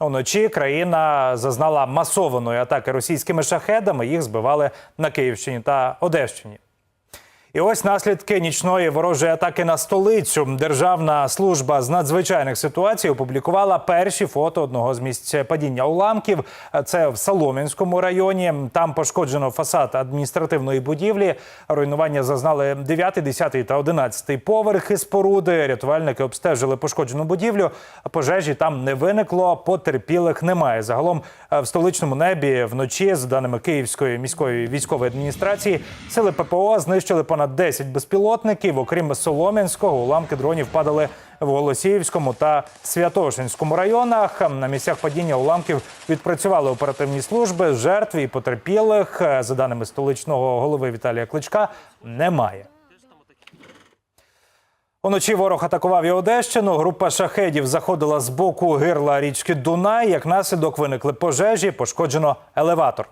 Уночі країна зазнала масованої атаки російськими шахедами. Їх збивали на Київщині та Одещині. І ось наслідки нічної ворожої атаки на столицю. Державна служба з надзвичайних ситуацій опублікувала перші фото одного з місць падіння уламків. Це в Солом'янському районі. Там пошкоджено фасад адміністративної будівлі. Руйнування зазнали 9, 10 та 11 поверхи споруди. Рятувальники обстежили пошкоджену будівлю. Пожежі там не виникло. Потерпілих немає. Загалом е, в столичному небі вночі, за даними Київської міської військової адміністрації, сили ППО знищили понад 10 безпілотників. Окрім Солом'янського, уламки дронів падали в Голосіївському та Святошинському районах. На місцях падіння уламків відпрацювали оперативні служби. Жертв і потерпілих, е, за даними столичного голови Віталія Кличка, немає. Уночі ворог атакував і Одещину. Група шахедів заходила з боку гирла річки Дунай. Як наслідок виникли пожежі, пошкоджено елеватор.